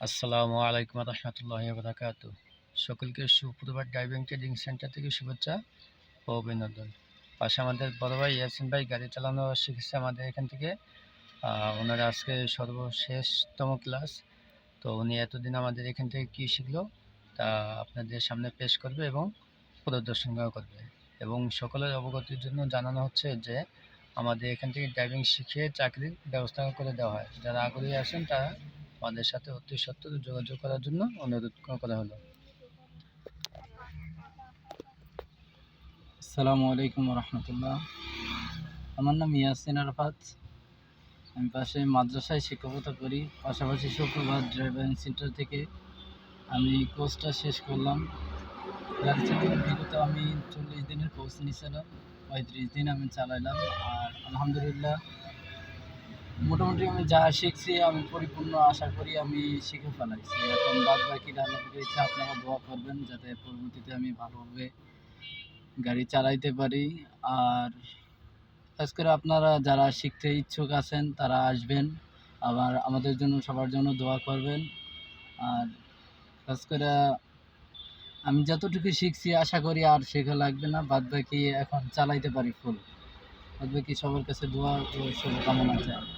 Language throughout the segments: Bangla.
আসসালামু আলাইকুম রহমতুল্লাহ বরাকাত সকলকে সুপ্রভাত ড্রাইভিং ট্রেনিং সেন্টার থেকে শুভেচ্ছা ও অভিনন্দন। পাশে আমাদের বড় ভাই ইয়াসিন ভাই গাড়ি চালানো শিখেছে আমাদের এখান থেকে। ওনার আজকে সর্বশেষতম ক্লাস। তো উনি এতদিন আমাদের এখান থেকে কী শিখলো তা আপনাদের সামনে পেশ করবে এবং প্রদর্শন করবে। এবং সকলের অবগতির জন্য জানানো হচ্ছে যে আমাদের এখান থেকে ড্রাইভিং শিখিয়ে চাকরির ব্যবস্থা করে দেওয়া হয়। যারা আগ্রহী আছেন তারা আমাদের সাথে অতি সত্ত্বর যোগাযোগ করার জন্য অনুরোধ করা হলো। আসসালামু আলাইকুম রহমতুল্লাহ আমার নাম ইয়াসিন আরফাত। আমি পাশে মাদ্রাসায় শিক্ষকতা করি। পাশাপাশি শুক্রবার ড্রাইভিং সেন্টার থেকে আমি কোর্সটা শেষ করলাম। বিগত আমি চল্লিশ দিনের কোর্স নিয়েছিলাম। পঁয়ত্রিশ দিন আমি চালাইলাম। আর আলহামদুলিল্লাহ মোটামুটি আমি যা শিখছি, আমি পরিপূর্ণ আশা করি আমি শিখে ফেলাইছি। এখন বাদ বাকি আল্লাহর ইচ্ছা, আপনারা দোয়া করবেন যাতে পরবর্তীতে আমি ভালোভাবে গাড়ি চালাইতে পারি। আর খাস করে আপনারা যারা শিখতে ইচ্ছুক আছেন, তারা আসবেন। আবার আমাদের জন্য, সবার জন্য দোয়া করবেন। আর খাস করে আমি যতটুকু শিখছি, আশা করি আর শেখা লাগবে না। বাদ বাকি এখন চালাইতে পারি ফুল বাদ বাকি সবার কাছে দোয়া ও শুভকামনা চাই।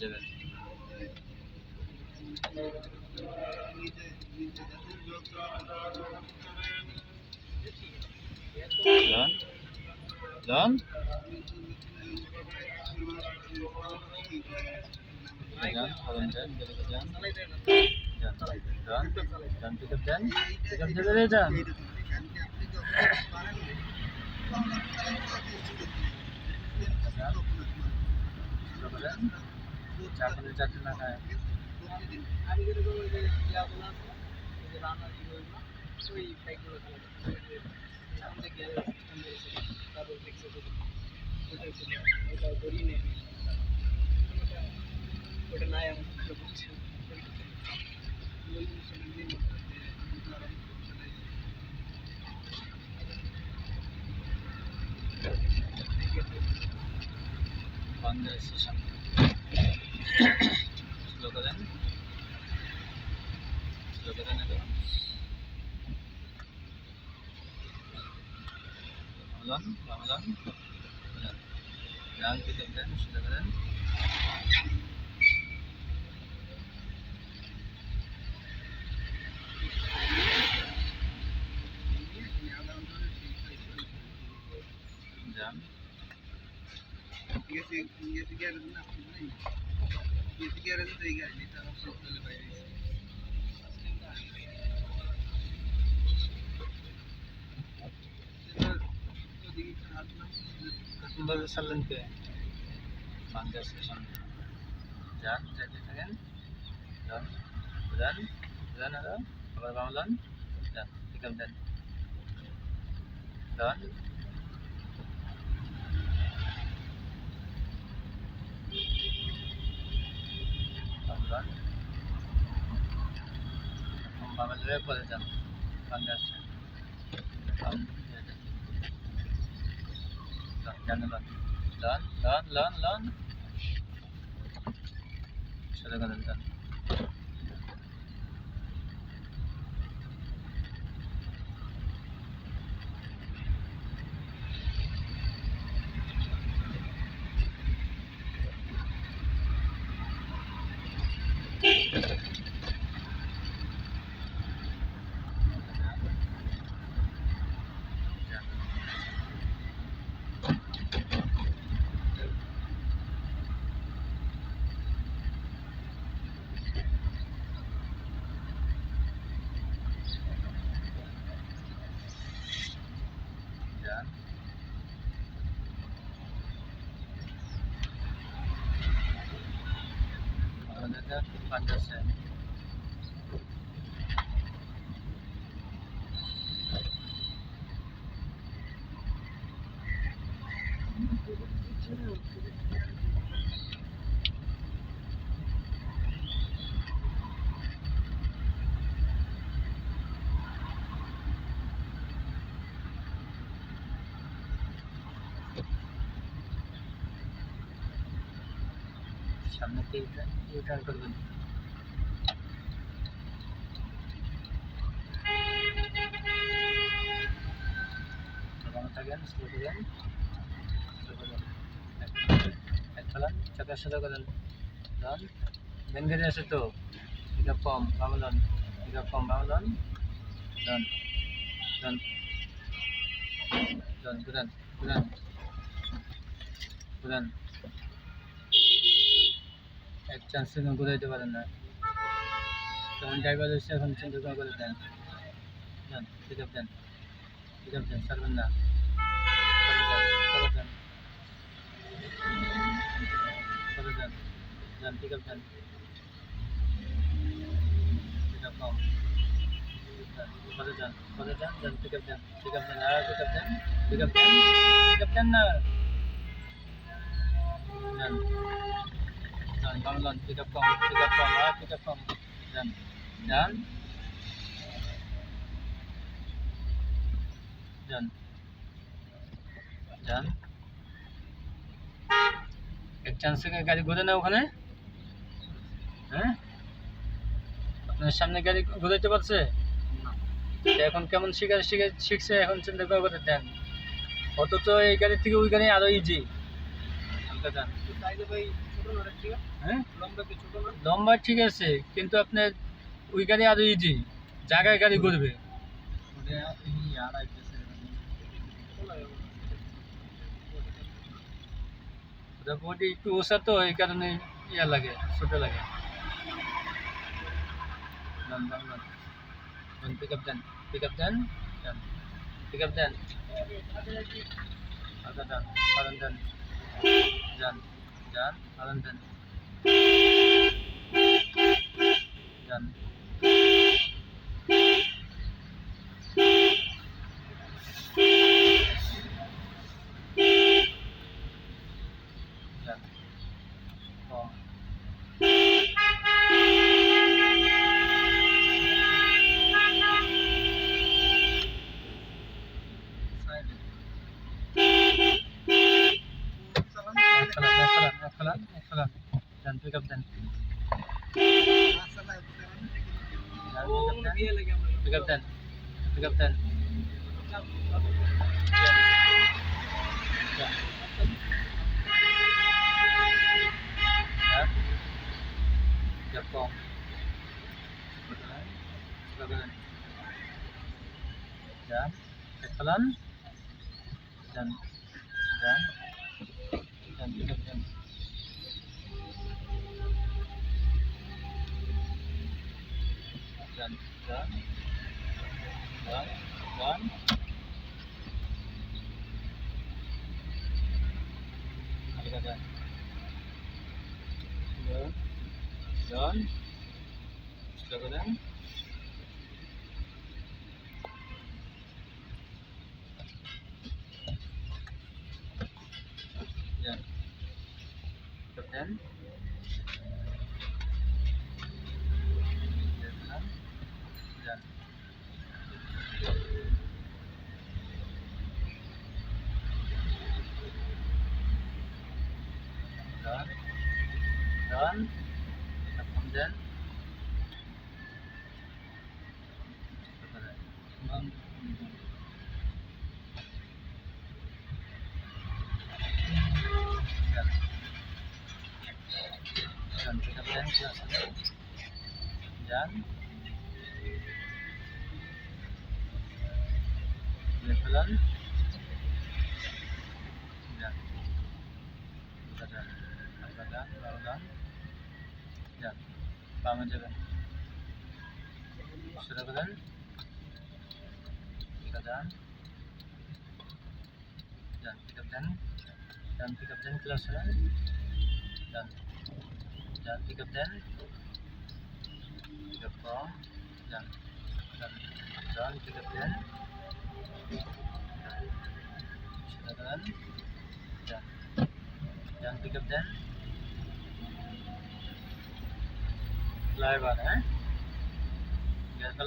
যান। হ্যাঁ। যান। শুরু করেন বামে যাবেন যান যান যান হরন যান বেরোতে যান যান যান যান পিকআপ যান চাকরি চাকরি না খায় বন্ধ station slow Ulan, ulan, ulan. Ulan, ulan, ulan. Yes, yes, yes, yes, yes, yes, yes, yes, yes, কীভাবে ছাড়লেন কে? বাংলা স্টেশন যান যাকে থাকেন যান যান যান আরও। আবার বামলান যান পিকআপ দেন। যান বামলান বামে পরে যান। Bangla station kendime. Lan lan lan lan. Şöyle kadar bir. understand. Thank you. సమ్మకి ఇటు ఉంటుంది again, slow again, slow again. Excellent. Cakap sudah kalian. Dan mengenai situ, tiga pom bangunan, tiga pom bangunan, dan dan dan kemudian kemudian kemudian এক চান্স থেকে ঘুরাইতে পারেন না তখন ড্রাইভার এসে এখন চিন্তা করে করে দেন দেন পিক আপ দেন পিক আপ দেন ছাড়বেন না করে দেন করে দেন করে দেন দেন পিক আপ দেন পিক আপ কম করে দেন করে দেন দেন পিক আপ দেন পিক আপ দেন আর পিক আপ দেন পিক আপ দেন পিক আপ দেন না দেন এক গাড়ি ঘুরে না ওখানে হ্যাঁ আপনার সামনে গাড়ি ঘুরাইতে পারছে এখন কেমন শিখে শিখে শিখছে এখন চিন্তা করে করে দেন অথচ এই গাড়ি থেকে ওই গাড়ি আরও ইজি হ্যাঁ লম্বা ঠিক আছে কিন্তু আপনার ওই গাড়ি আরো ইজি জায়গায় গাড়ি ঘুরবে ওটা বডি একটু ওষা তো এই কারণে ইয়া লাগে ছোট লাগে পিক আপ দেন পিক আপ দেন পিক আপ দেন আচ্ছা দেন আদান দেন যান আদান দেন যান Bom. Ya, excellent. Dan dan dan Kur'an. Ya. Daha önceden. Şurada kadar. Şuradan. Dan pikapkan. Dan pikapkan kelas dan. Dan. Dan pikapkan. Pikap from. Dan. Dan. Dan pikapkan. Silakan. Dan. Dan pikapkan. Dan. Live आ है। गैस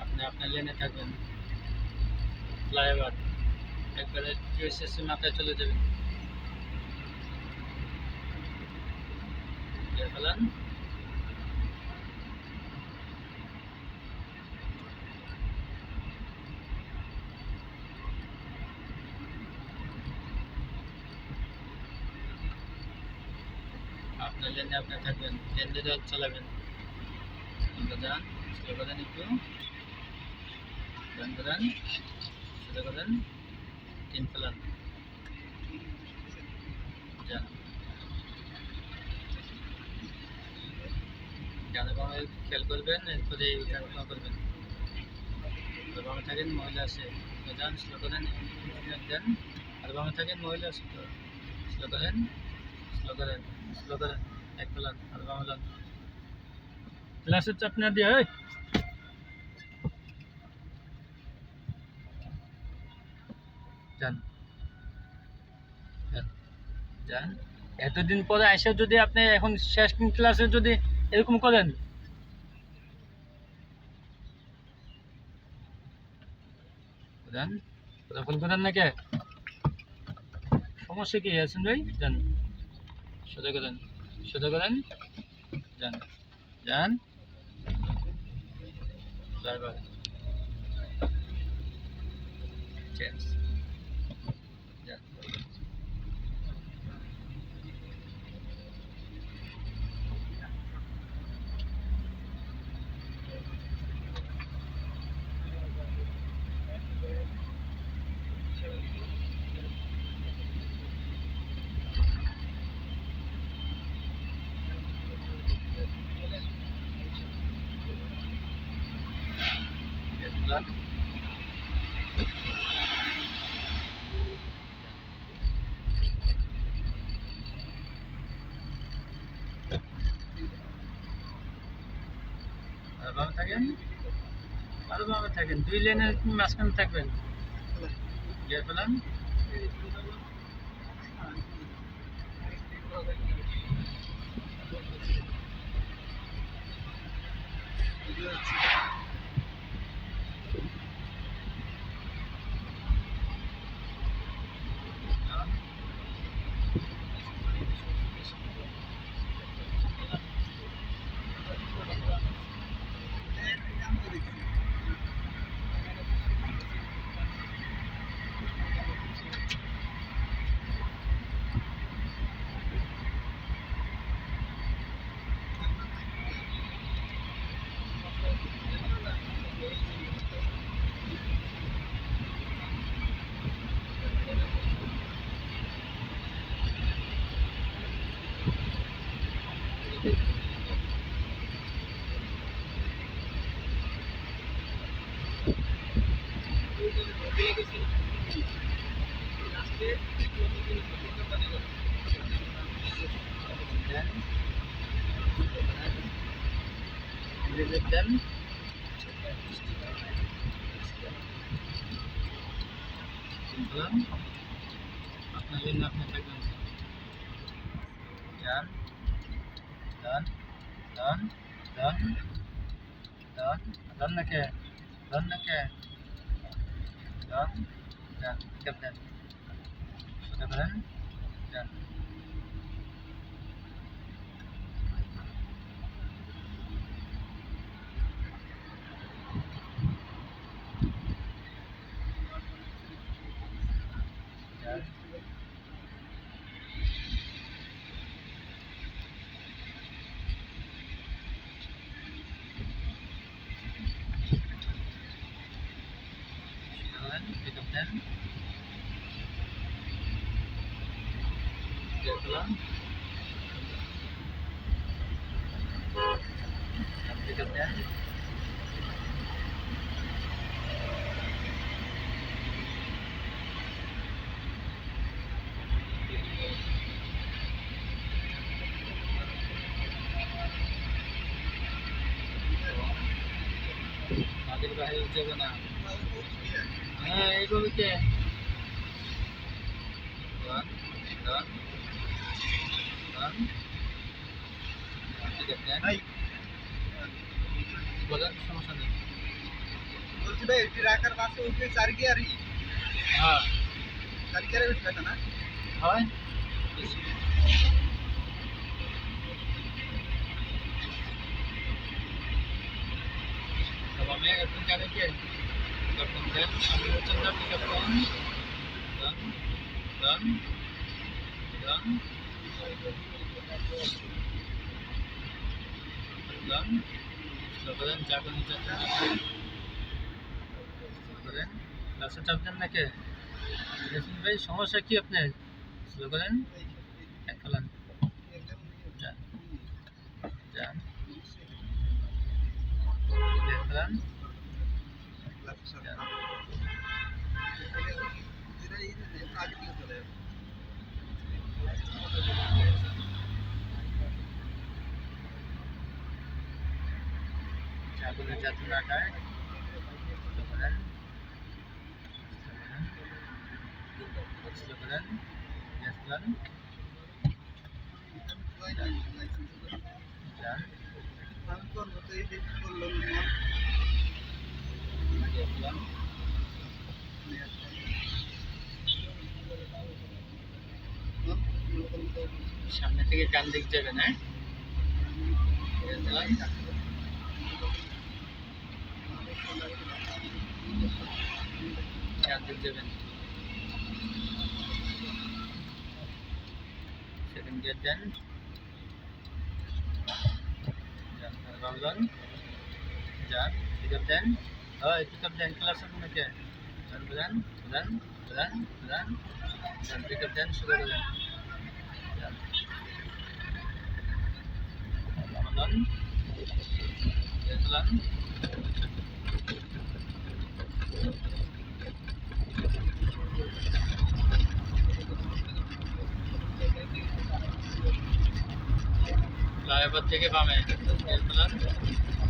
अपने अपने लेने था लाइव आ रहा एक बार यूएसएस में चले जाए गैस যদি চালাবেন যান স্লো করেন একটু। করেন। সোজা করেন তিন খেয়াল করবেন, এরপরে উঠান করবেন। বামে থাকেন, মহিলা আছে যান স্লো করেন। দেন আর বামে থাকেন, মহিলা তো স্লো করেন স্লো করেন স্লো করেন। এতদিন পরে এসে যদি আপনি এখন শেষ ক্লাসে যদি এরকম করেন। নাকি? সমস্যা কি আছেন ভাই? যান সোজা করেন সোজা করেন যান যান ড্রাইভার চেঞ্জ যান যান আর বামে থাকেন আর বামে থাকেন। দুই লেনের মাঝখানে থাকবেন। গিয়ে মাটির বাইরে যাবে না হ্যাঁ এইভাবে কে Run, run, run. ঠিক আছে বলেন সমস্যা নেই বলছি ভাই ট্রাকার বাসে উঠে চার গিয়ারই হ্যাঁ চার গিয়ারে উঠবে না হয় করেন ক্লাসে চাপছেন নাকি ভাই সমস্যা কি আপনার স্লো করেন এক চাকরি যাতে না খায় স্লো করেন স্লো করেন এক ফেলান যান এক ফেলান সামনে থেকে ডান দিক যাবেন হ্যাঁ second gate then Ramlan jab pick oh pick up then kelas aku nak dan ya. bulan bulan bulan bulan dan pick up then sudah bulan Ramlan Ramlan up দেন শুরু করেন যান বাবলন দেখলাম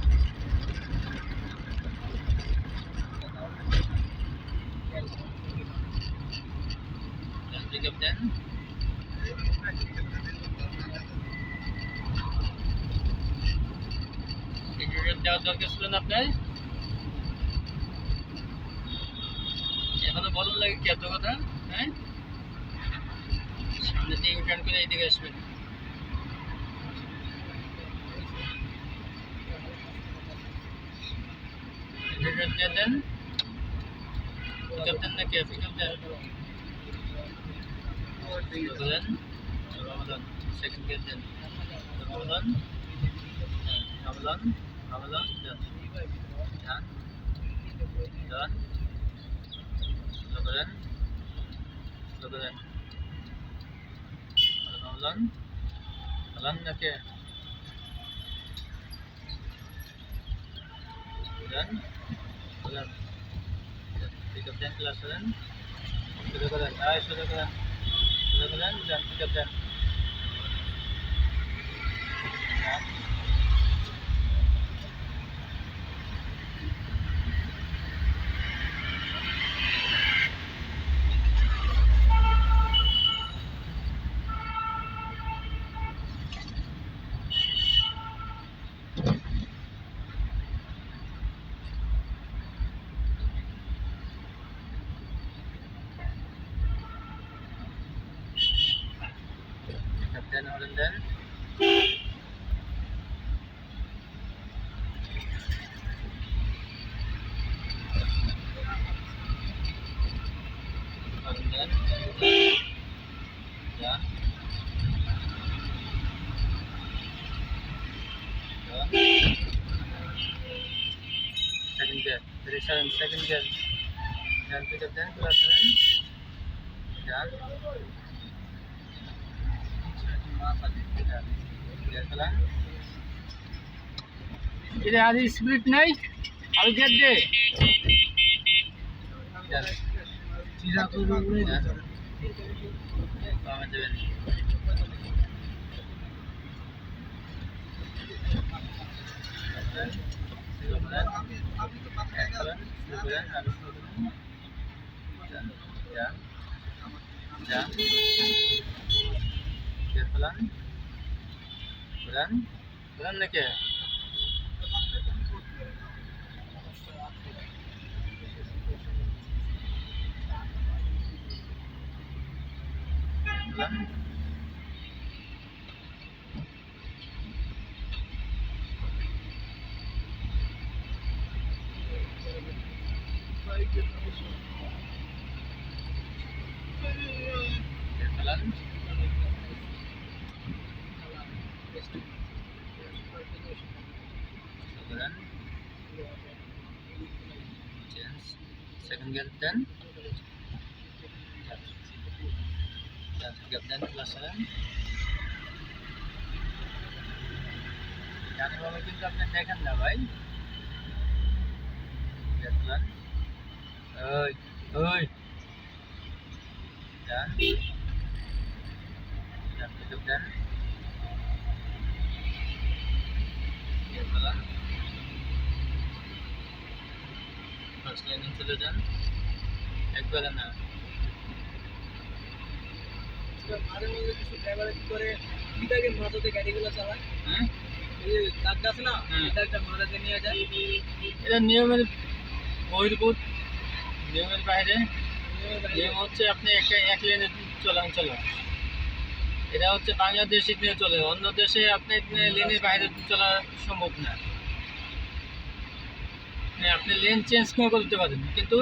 ফ্লাইওভার থেকে বামে দেখলাম পিক আপ দেন niya din. Captain na Kev, captain. Ramadan. Ramadan. Second captain. Ramadan. Ramadan. Ramadan. Yan. Yan. Yan. Ramadan. Ramadan. Ramadan. Ramadan na করেন রমাদান রমাদান নাকি যান যান পিক আপ দেন ক্লাস করেন। শুরু করেন। আয় শুরু করেন শুরু করেন যান। পিক দেন Second gear. Second gear. Then pick up then class seven. Yeah. এটা আর স্প্লিট নাই আর গেট দে চিরা করব দেবেন যান আরও slow করুন। Ya. Ya. Ya pelan. Pelan. Pelan naik ya. Pelan. second gear then dan gear then pelajaran জানি বলে কিন্তু আপনি দেখেন না ভাই দেখলেন ওই ওই যান যান পিকআপ দেন গিয়ে ফেলান ফার্স্ট লাইনে চলে যান একবারে না। মাঝে মাঝে কিছু ড্রাইভার কি করে? বিদাগে মাঝাতে গাড়িগুলো চালায়? হ্যাঁ? এই যে দাগটা আছে না হুম। এই দাগটা মাঝাতে নিয়ে যায়। এটা নিয়মের বহির্ভূত নিয়মের বাইরে। নিয়ম হচ্ছে আপনি একটা এক লেনে চলান চলো এটা হচ্ছে বাংলাদেশে নিয়ে চলে। অন্য দেশে আপনি লেনের বাইরে চলা সম্ভব না। আপনি লেন চেঞ্জ করে করতে পারেন। কিন্তু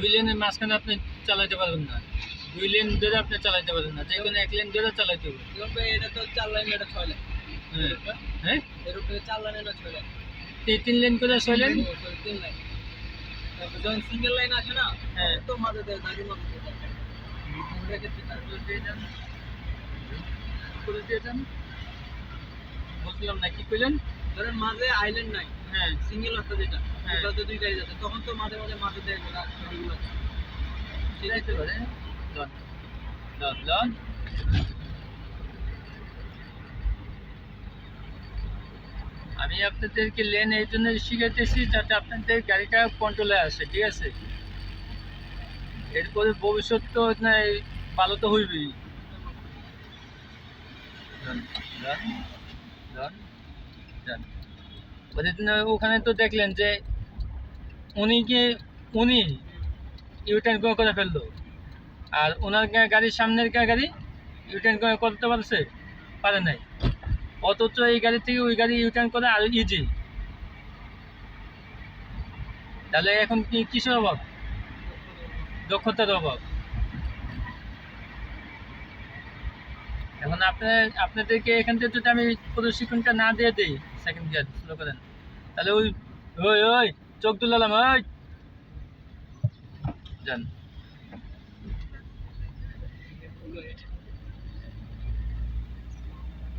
দুই লেনের মাঝখানে আপনি চালাতে পারবেন না। দুই লেন ধরে আপনি চালাতে পারবেন না। যে কোনো এক লেন ধরে চালাতে হবে। এটা তো চার লাইন এটা ছয় লাইন। হ্যাঁ। হ্যাঁ? এর চার লাইন এটা ছয় লাইন। তিন- লেন করে ছয় লেন? তিন লাইন। তারপর যখন সিঙ্গেল লাইন আসে না হ্যাঁ। তো মাঝে দেয় দাগের মাঝে দেয় বুঝলাম না কি কইলেন? ধরেন মাঝে আইল্যান্ড নাই হ্যাঁ সিঙ্গেল রাস্তা যেটা হ্যাঁ। ওটাতে দুই গাড়ি যাচ্ছে তখন তো মাঝে মাঝে মাঝে দেয় গাড়িগুলো যাইতে পারে লন লন লন আমি আপনাদেরকে লেন এই জন্য শিখাইতেছি যাতে আপনাদের গাড়িটা কন্ট্রোলে আসে ঠিক আছে? এরপরে ভবিষ্যৎ তো ভালো তো হইবেই। ওখানে তো দেখলেন যে উনি কি উনি ইউটার্ন করে ফেলল। আর ওনার গাড়ির সামনের গাড়ি ইউটার্ন করে করতে পারছে? পারে নাই। অথচ এই গাড়ি থেকে ওই গাড়ি ইউটার্ন করে আরও ইজি তাহলে এখন কি কিসের অভাব? দক্ষতার অভাব। এখন আপনার, আপনাদেরকে এখান থেকে যদি আমি প্রশিক্ষণটা না দিয়ে দিই সেকেন্ড গিয়ার স্লো করেন, তাহলে ওই ওই ওই, চোখ তুলালাম ওই। যান।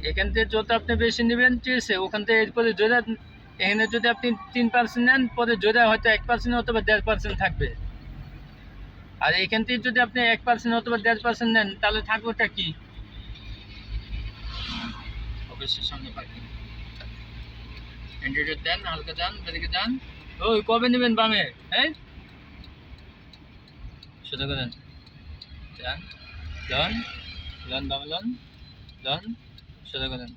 এখান থেকে যত আপনি বেশি নেবেন, ঠিক আছে, ওখান থেকে এরপরে জোড়া, এখানে যদি আপনি তিন পার্সেন্ট নেন, পরে জোড়া হয়তো এক পার্সেন্ট অথবা দেড় পার্সেন্ট থাকবে। আর এখান থেকে যদি আপনি এক পার্সেন্ট অথবা দেড় পার্সেন্ট নেন, তাহলে থাকবেটা কি? অফিসের সামনে পার্কিং। ইন্ডিকেটর দেন, হালকা যান বেদিকে যান। ওই, কবে নেবেন বামে? হ্যাঁ সোজা করেন যান লন লন বামে লন লন সোজা করেন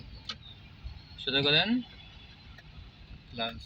সোজা করেন লঞ্চ